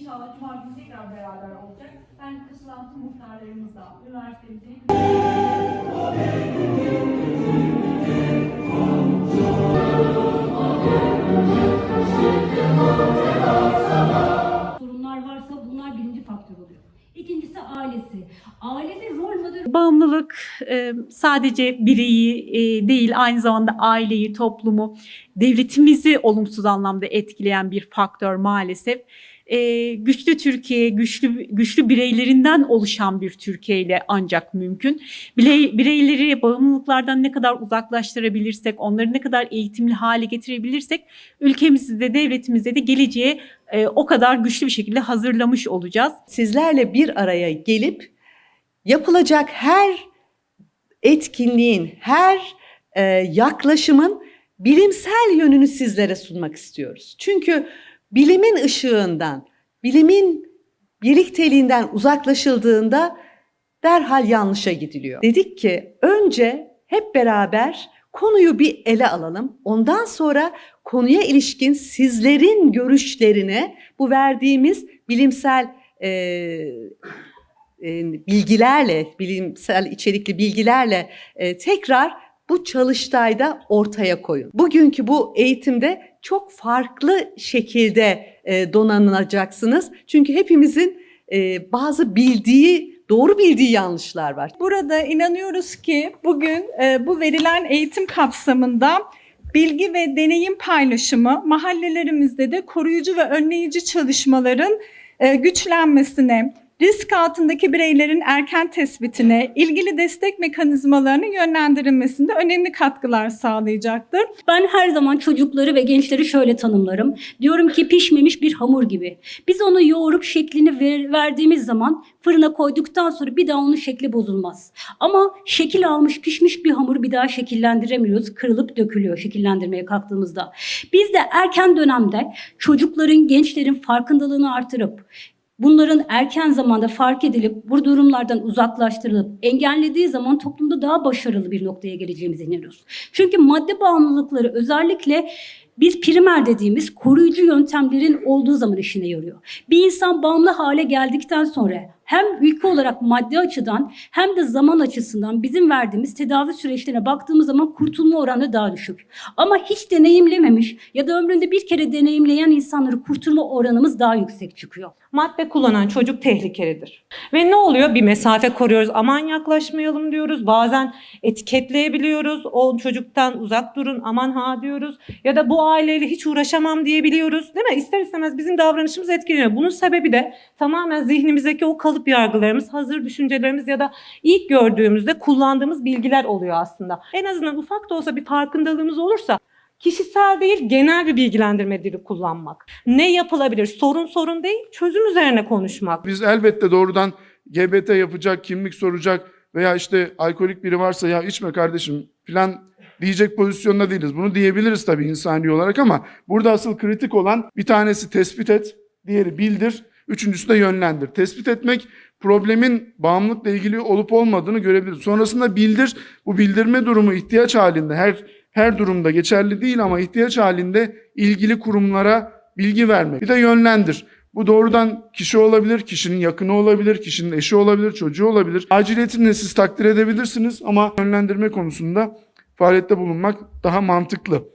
İnşallah Cuma günü tekrar beraber olacak. Ben Kısılantı muhtarlarımızla, üniversitemizin sorunlar varsa bunlar birinci faktör oluyor. İkincisi ailesi. Ailede rol model Bağımlılık e, sadece bireyi e, değil aynı zamanda aileyi, toplumu, devletimizi olumsuz anlamda etkileyen bir faktör maalesef. E, güçlü Türkiye, güçlü güçlü bireylerinden oluşan bir Türkiye ile ancak mümkün. Birey, bireyleri bağımlılıklardan ne kadar uzaklaştırabilirsek, onları ne kadar eğitimli hale getirebilirsek, ülkemizi de devletimizi de geleceğe e, o kadar güçlü bir şekilde hazırlamış olacağız. sizlerle bir araya gelip yapılacak her etkinliğin, her e, yaklaşımın bilimsel yönünü sizlere sunmak istiyoruz. Çünkü bilimin ışığından, bilimin birlikteliğinden uzaklaşıldığında derhal yanlışa gidiliyor. Dedik ki önce hep beraber konuyu bir ele alalım. Ondan sonra konuya ilişkin sizlerin görüşlerini bu verdiğimiz bilimsel e, bilgilerle, bilimsel içerikli bilgilerle e, tekrar bu çalıştayda ortaya koyun. Bugünkü bu eğitimde çok farklı şekilde e, donanılacaksınız. Çünkü hepimizin e, bazı bildiği, doğru bildiği yanlışlar var. Burada inanıyoruz ki bugün e, bu verilen eğitim kapsamında bilgi ve deneyim paylaşımı mahallelerimizde de koruyucu ve önleyici çalışmaların e, güçlenmesine, risk altındaki bireylerin erken tespitine, ilgili destek mekanizmalarının yönlendirilmesinde önemli katkılar sağlayacaktır. Ben her zaman çocukları ve gençleri şöyle tanımlarım. Diyorum ki pişmemiş bir hamur gibi. Biz onu yoğurup şeklini ver- verdiğimiz zaman fırına koyduktan sonra bir daha onun şekli bozulmaz. Ama şekil almış pişmiş bir hamuru bir daha şekillendiremiyoruz. Kırılıp dökülüyor şekillendirmeye kalktığımızda. Biz de erken dönemde çocukların, gençlerin farkındalığını artırıp bunların erken zamanda fark edilip bu durumlardan uzaklaştırılıp engellediği zaman toplumda daha başarılı bir noktaya geleceğimize inanıyoruz. Çünkü madde bağımlılıkları özellikle biz primer dediğimiz koruyucu yöntemlerin olduğu zaman işine yarıyor. Bir insan bağımlı hale geldikten sonra hem ülke olarak maddi açıdan hem de zaman açısından bizim verdiğimiz tedavi süreçlerine baktığımız zaman kurtulma oranı daha düşük. Ama hiç deneyimlememiş ya da ömründe bir kere deneyimleyen insanları kurtulma oranımız daha yüksek çıkıyor. madde kullanan çocuk tehlikelidir. Ve ne oluyor? Bir mesafe koruyoruz. Aman yaklaşmayalım diyoruz. Bazen etiketleyebiliyoruz. O çocuktan uzak durun. Aman ha diyoruz. Ya da bu aileyle hiç uğraşamam diyebiliyoruz. Değil mi? İster istemez bizim davranışımız etkileniyor. Bunun sebebi de tamamen zihnimizdeki o kalıp yargılarımız, hazır düşüncelerimiz ya da ilk gördüğümüzde kullandığımız bilgiler oluyor aslında. En azından ufak da olsa bir farkındalığımız olursa kişisel değil genel bir bilgilendirme dili kullanmak. Ne yapılabilir? Sorun sorun değil, çözüm üzerine konuşmak. Biz elbette doğrudan GBT yapacak, kimlik soracak veya işte alkolik biri varsa ya içme kardeşim filan diyecek pozisyonda değiliz. Bunu diyebiliriz tabii insani olarak ama burada asıl kritik olan bir tanesi tespit et, diğeri bildir, üçüncüsü de yönlendir. Tespit etmek problemin bağımlılıkla ilgili olup olmadığını görebiliriz. Sonrasında bildir, bu bildirme durumu ihtiyaç halinde her her durumda geçerli değil ama ihtiyaç halinde ilgili kurumlara bilgi vermek. Bir de yönlendir. Bu doğrudan kişi olabilir, kişinin yakını olabilir, kişinin eşi olabilir, çocuğu olabilir. Aciliyetini siz takdir edebilirsiniz ama yönlendirme konusunda faaliyette bulunmak daha mantıklı.